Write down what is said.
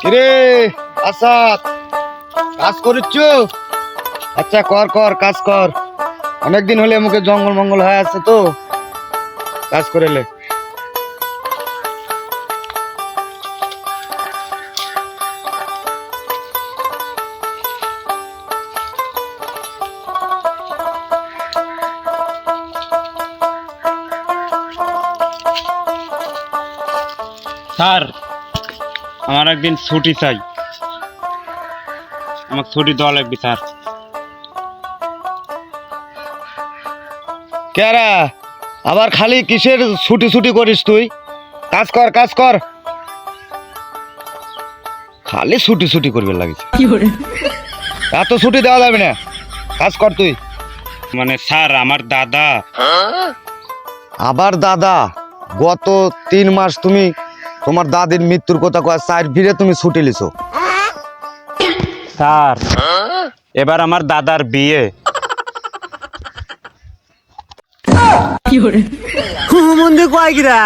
কিরে, আসাদ, কাজ করিচ্ছ? আচ্ছা কর কর, কাজ কর। অনেকদিন হলে মুখে জঙ্গল মঙ্গল হয়ে আছে তো। কাজ করেলে স্যার আমার একদিন ছুটি চাই। আমাকে ছুটি দেওয়া লাগবে স্যার। কেরা আবার খালি কিসের ছুটি ছুটি করিস তুই? কাজ কর কাজ কর। খালি ছুটি ছুটি করবে লাগিছে এত ছুটি দেওয়া যাবে না। কাজ কর তুই। মানে স্যার আমার দাদা। আবার দাদা গত তিন মাস তুমি তোমার দাদির মৃত্যুর কথা কয় চার ভিড়ে তুমি ছুটি লিছো। স্যার এবার আমার দাদার বিয়ে। কি হরে মন্দির কয় কিরা?